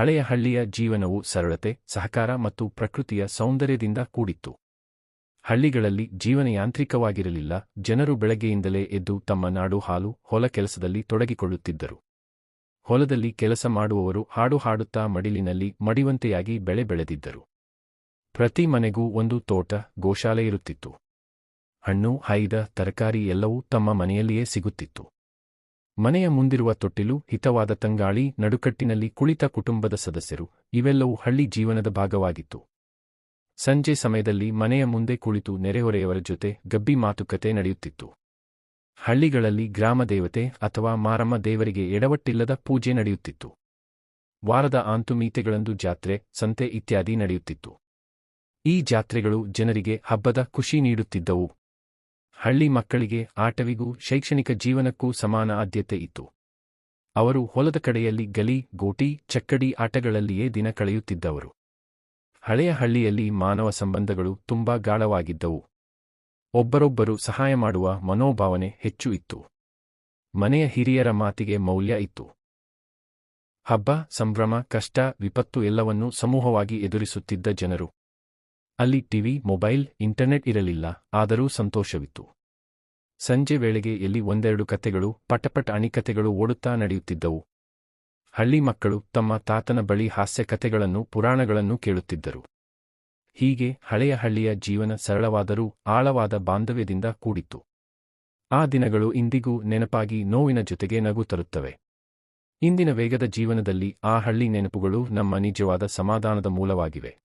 ಹಳೆಯ ಹಳ್ಳಿಯ ಜೀವನವು ಸರಳತೆ, ಸಹಕಾರ ಮತ್ತು ಪ್ರಕೃತಿಯ ಸೌಂದರ್ಯದಿಂದ ಕೂಡಿತ್ತು. ಹಳ್ಳಿಗಳಲ್ಲಿ ಜೀವನ ಯಾಂತ್ರಿಕವಾಗಿರಲಿಲ್ಲ ಜನರು ಬೆಳಗ್ಗೆಯಿಂದಲೇ ಎದ್ದು ತಮ್ಮ ನಾಡು ಹಾಲು, ಹೊಲ ಕೆಲಸದಲ್ಲಿ ತೊಡಗಿಕೊಳ್ಳುತ್ತಿದ್ದರು. ಹೊಲದಲ್ಲಿ ಕೆಲಸ ಮಾಡುವವರು ಹಾಡು ಹಾಡುತ್ತಾ ಮಡಿಲಿನಲ್ಲಿ ಮಡಿವಂತೆಯಾಗಿ ಬೆಳೆ ಬೆಳೆದಿದ್ದರು. ಪ್ರತಿ ಮನೆಗೂ ಒಂದು ತೋಟ, ಗೋಶಾಲೆ ಇರುತ್ತಿತ್ತು. ಹಣ್ಣು ಹೈದ ತರಕಾರಿ ಎಲ್ಲವೂ ತಮ್ಮ ಮನೆಯಲ್ಲಿಯೇ ಸಿಗುತ್ತಿತ್ತು. ಮನೆಯ ಮುಂದಿರುವ ತೊಟ್ಟಿಲು, ಹಿತವಾದ ತಂಗಾಳಿ, ನಡುಕಟ್ಟಿನಲ್ಲಿ ಕುಳಿತ ಕುಟುಂಬದ ಸದಸ್ಯರು, ಇವೆಲ್ಲವೂ ಹಳ್ಳಿ ಜೀವನದ ಭಾಗವಾಗಿತ್ತು. ಸಂಜೆ ಸಮಯದಲ್ಲಿ ಮನೆಯ ಮುಂದೆ ಕುಳಿತು ನೆರೆಹೊರೆಯವರ ಜೊತೆ ಗಬ್ಬಿ ಮಾತುಕತೆ ನಡೆಯುತ್ತಿತ್ತು. ಹಳ್ಳಿಗಳಲ್ಲಿ ಗ್ರಾಮ ದೇವತೆ ಅಥವಾ ಮಾರಮ್ಮ ದೇವರಿಗೆ ಎಡವಟ್ಟಿಲ್ಲದ ಪೂಜೆ ನಡೆಯುತ್ತಿತ್ತು. ವಾರದ ಆಂತುಮೀತೆಗಳಂದು ಜಾತ್ರೆ, ಸಂತೆ ಇತ್ಯಾದಿ ನಡೆಯುತ್ತಿತ್ತು. ಈ ಜಾತ್ರೆಗಳು ಜನರಿಗೆ ಹಬ್ಬದ ಖುಷಿ ನೀಡುತ್ತಿದ್ದವು. ಹಳ್ಳಿ ಮಕ್ಕಳಿಗೆ ಆಟವಿಗೂ ಶೈಕ್ಷಣಿಕ ಜೀವನಕ್ಕೂ ಸಮಾನ ಆದ್ಯತೆ ಇತ್ತು. ಅವರು ಹೊಲದ ಕಡೆಯಲ್ಲಿ ಗಲಿ, ಗೋಟಿ, ಚಕ್ಕಡಿ ಆಟಗಳಲ್ಲಿಯೇ ದಿನ ಕಳೆಯುತ್ತಿದ್ದವರು. ಹಳೆಯ ಹಳ್ಳಿಯಲ್ಲಿ ಮಾನವ ಸಂಬಂಧಗಳು ತುಂಬಾ ಗಾಢವಾಗಿದ್ದವು. ಒಬ್ಬರೊಬ್ಬರು ಸಹಾಯ ಮಾಡುವ ಮನೋಭಾವನೆ ಹೆಚ್ಚು ಇತ್ತು. ಮನೆಯ ಹಿರಿಯರ ಮಾತಿಗೆ ಮೌಲ್ಯ ಇತ್ತು. ಹಬ್ಬ, ಸಂಭ್ರಮ, ಕಷ್ಟ, ವಿಪತ್ತು ಎಲ್ಲವನ್ನೂ ಸಮೂಹವಾಗಿ ಎದುರಿಸುತ್ತಿದ್ದ ಜನರು. ಅಲ್ಲಿ ಟಿವಿ, ಮೊಬೈಲ್, ಇಂಟರ್ನೆಟ್ ಇರಲಿಲ್ಲ, ಆದರೂ ಸಂತೋಷವಿತ್ತು. ಸಂಜೆ ವೇಳೆಗೆ ಎಲ್ಲಿ ಒಂದೆರಡು ಕತೆಗಳು, ಪಟಪಟ ಅಣಿಕತೆಗಳು ಓಡುತ್ತಾ ನಡೆಯುತ್ತಿದ್ದವು. ಹಳ್ಳಿ ಮಕ್ಕಳು ತಮ್ಮ ತಾತನ ಬಳಿ ಹಾಸ್ಯ ಕಥೆಗಳನ್ನು ಪುರಾಣಗಳನ್ನು ಕೇಳುತ್ತಿದ್ದರು. ಹೀಗೆ ಹಳೆಯ ಹಳ್ಳಿಯ ಜೀವನ ಸರಳವಾದರೂ ಆಳವಾದ ಬಾಂಧವ್ಯದಿಂದ ಕೂಡಿತ್ತು. ಆ ದಿನಗಳು ಇಂದಿಗೂ ನೆನಪಾಗಿ ನೋವಿನ ಜೊತೆಗೆ ನಗು ತರುತ್ತವೆ. ಇಂದಿನ ವೇಗದ ಜೀವನದಲ್ಲಿ ಆ ಹಳ್ಳಿ ನೆನಪುಗಳು ನಮ್ಮ ನಿಜವಾದ ಸಮಾಧಾನದ ಮೂಲವಾಗಿವೆ.